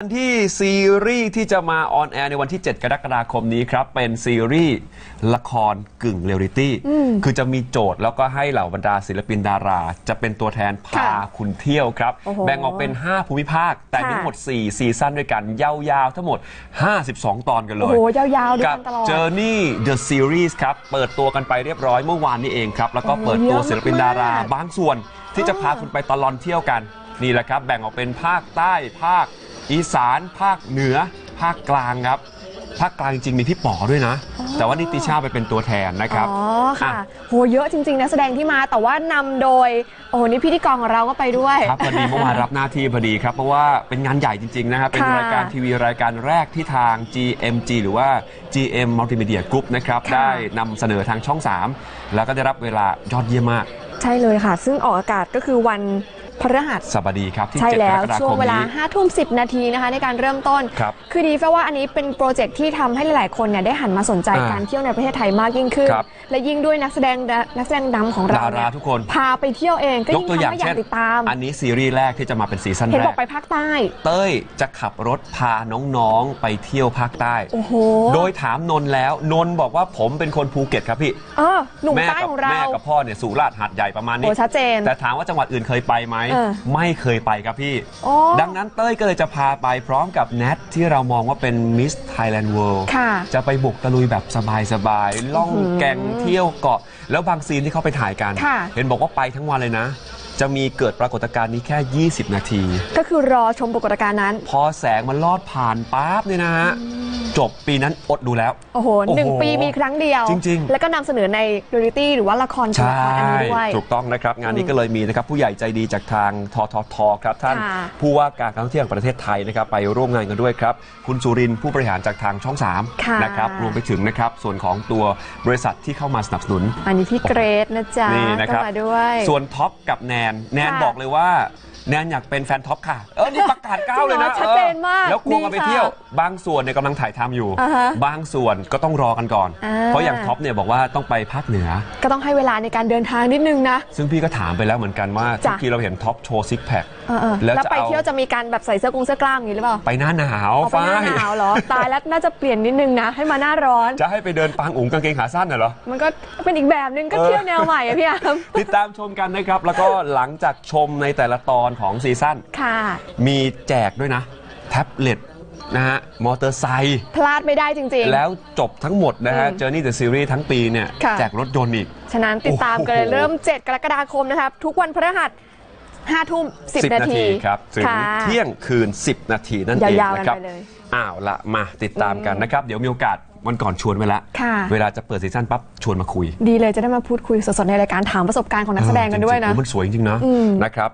อันที่ซีรีส์ที่จะมาออนแอร์ในวันที่ 7 กรกฎาคมนี้ครับ เป็นซีรีส์ละครกึ่งเรียลลิตี้ คือจะมีโจทย์แล้วก็ให้เหล่าบรรดาศิลปินดารา จะเป็นตัวแทนพาค่ะคุณเที่ยวครับโอ้โหแบ่งออกเป็น 5 ภูมิภาค แต่มีค่ะทั้งหมด 4 ซีซั่นด้วยกัน ยาวๆ ทั้งหมด 52 ตอนกันเลโอ้ยโห ยาวๆ ด้วยกักันตลอด Journey the Series ครับ เปิดตัวกันไปเรียบร้อยเมื่อวานนี้เองครับ แล้วก็เปิดตัวศิลปินดาราเยอะมากบางส่วนที่จะพาคุณไปตลอนเที่ยวกัน นี่แหละครับ แบ่งออกเป็นภาคใต้ภาค อีสานภาคเหนือ ภาคกลางครับ ภาคกลางจริงๆมีพี่ป๋อด้วยนะ แต่ว่านิติชาไปเป็นตัวแทนนะครับอ๋อค่ะอะโหเยอะจริงๆนะแสดงที่มาแต่ว่านำโดยโอ้โหนี่พิธีกรของเราก็ไปด้วยครับพอดีเมื่อวานรับหน้าที่พอดีครับเพราะว่าเป็นงานใหญ่จริงๆนะครับเป็นค่ะรายการทีวีรายการแรกที่ทาง GMG หรือว่า GM Multimedia Group นะครับค่ะได้นำเสนอทางช่อง 3 แล้วก็ได้รับเวลายอดเยี่ยมมาก ใช่เลยค่ะ ซึ่งออกอากาศก็คือวัน พฤหัสสบดีครับที่ใช่7กแล้รวกฎาช่วคงมเวลานี้5ทุ่ม10นาทีนะคะในการเริ่มต้นครับคือดีแปลว่าอันนี้เป็นโปรเจกต์ที่ทำให้หลาย ๆ คนเนี่ยได้หันมาสนใจอ่าการเที่ยวในประเทศไทยมากยิ่งขึ้น ครับ และยิ่งด้วยนักแสดงนักแสดงนำของเราดาราเนี่ยทุกคน พาไปเที่ยวเองก็ยกยิ่งตัวทำอย่างให้อยาเช่กนติดตาม อันนี้ซีรีส์แรกที่จะมาเป็นซีซั่นเห็นแรบอกก ไปภาคใต้ เต้ยจะขับรถพาน้องๆไปเที่ยวภาคใต้ โอ้โห โดยถามนนท์แล้ว นนท์บอกว่าผมเป็นคนภูเก็ตครับพี่ เออหนุ่มแม่ใต้กัของเรา แม่กับพ่อเนี่ยสุราษฎร์หาดใหญ่ประมาณนี้โอ้ชัดเจนแต่ถามว่าจังหวัดอื่นเคยไปไหม เออไม่เคยไปครับพี่โอ้ดังนั้นเต้ยก็เลยจะพาไปพร้อมกับแนทที่เรามองว่าเป็นมิสไทยแลนด์เวิลด์ค่ะจะไปบุกตะลุยแบบสบายๆล่องแก่งเที่ยวเกาะ แล้วบางซีนที่เขาไปถ่ายกัน ค่ะ เห็นบอกว่าไปทั้งวันเลยนะ จะมีเกิดปรากฏการณ์นี้แค่ 20 นาที ก็คือรอชมปรากฏการณ์นั้น พอแสงมันลอดผ่านปั๊บเนี่ยนะฮะจบปีนั้นอดดูแล้ว โอ้โหโอ้โหหนึ่งปีมีครั้งเดียว จริง ๆ แล้วก็นำเสนอในเรียลิตี้หรือว่าละครตัวละครอันนี้ด้วย ถูกต้องนะครับ งานนี้ก็เลยมีนะครับ ผู้ใหญ่ใจดีจากทางทททครับ ท่านค่ะ ผู้ว่าการการท่องเที่ยวแห่งประเทศไทยนะครับ ไปร่วมงานกันด้วยครับ คุณสุรินทร์ผู้บริหารจากทางช่องค่ะ3นะครับรวมไปถึงนะครับส่วนของตัวบริษัทที่เข้ามาสนับสนุน อันนี้พี่เกรดนะจ๊ะนี่นะครับ ก็มาด้วย ส่วนท็อปกับแนนแนนค่ะบอกเลยว่า แนนอยากเป็นแฟนท็อปค่ะ เออ นี่ประกาศก้าวเลยนะจริงเหรอชัดเจนมากออแล้วควงกันไปดีค่ะเที่ยว บางส่วนเนี่ยกำลังถ่ายทำอยู่ อ่าฮะบางส่วนก็ต้องรอกันก่อน อ่า เพราะอย่างท็อปเนี่ยบอกว่าต้องไปภาคเหนือ ก็ต้องให้เวลาในการเดินทางนิดนึงนะ ซึ่งพี่ก็ถามไปแล้วเหมือนกันว่าทุจ้ะกทีเราเห็นท็อปโชว์ซิกแพค เออๆแล้วแล้วจะไปเอา เที่ยวจะมีการแบบใส่เสื้อกงเสื้อกล้ามอย่างนี้หรือเปล่าไปหน้าหนาวเอาไปหน้าฝ้ยหนาวเหรอ ตายแล้วน่าจะเปลี่ยนนิดนึงนะ ให้มาหน้าร้อน จะให้ไปเดินปางอุ๋งกางเกงขาสั้นน่ะเหรอ มันก็เป็นอีกแบบนึงก็เออเที่ยวแนวใหม่อะพี่อามติดตามชมกันนะครับ แล้วก็หลังจากชมในแต่ละตอนของซีซั่น ค่ะ มีแจกด้วยนะ แท็บเล็ตนะฮะ มอเตอร์ไซค์พลาดไม่ได้จริง ๆ แล้วจบทั้งหมดนะฮะอืม Journey the Series ทั้งปีเนี่ย ค่ะ แจกรถยนต์อีก ฉะนั้นติดตามกันเลยโอ้โห เริ่ม 7 กรกฎาคมนะครับ ทุกวันพฤหัส 5ทุ่ม10 นาทีครับถึงค่ะเที่ยงคืน 10 นาทีนั่นเองยาวๆกันนะครับไปเลยอ้าวละมาติดตามกันนะครับ เดี๋ยวมีโอกาสวันก่อนชวนไว้แล้วค่ะเวลาจะเปิดซีซั่นปั๊บชวนมาคุย ดีเลยจะได้มาพูดคุยสดๆในรายการถามประสบการณ์ของนักแสดงกันด้วยนะเออจริงๆโอ้มันสวยจริงๆนะอืมนะครับ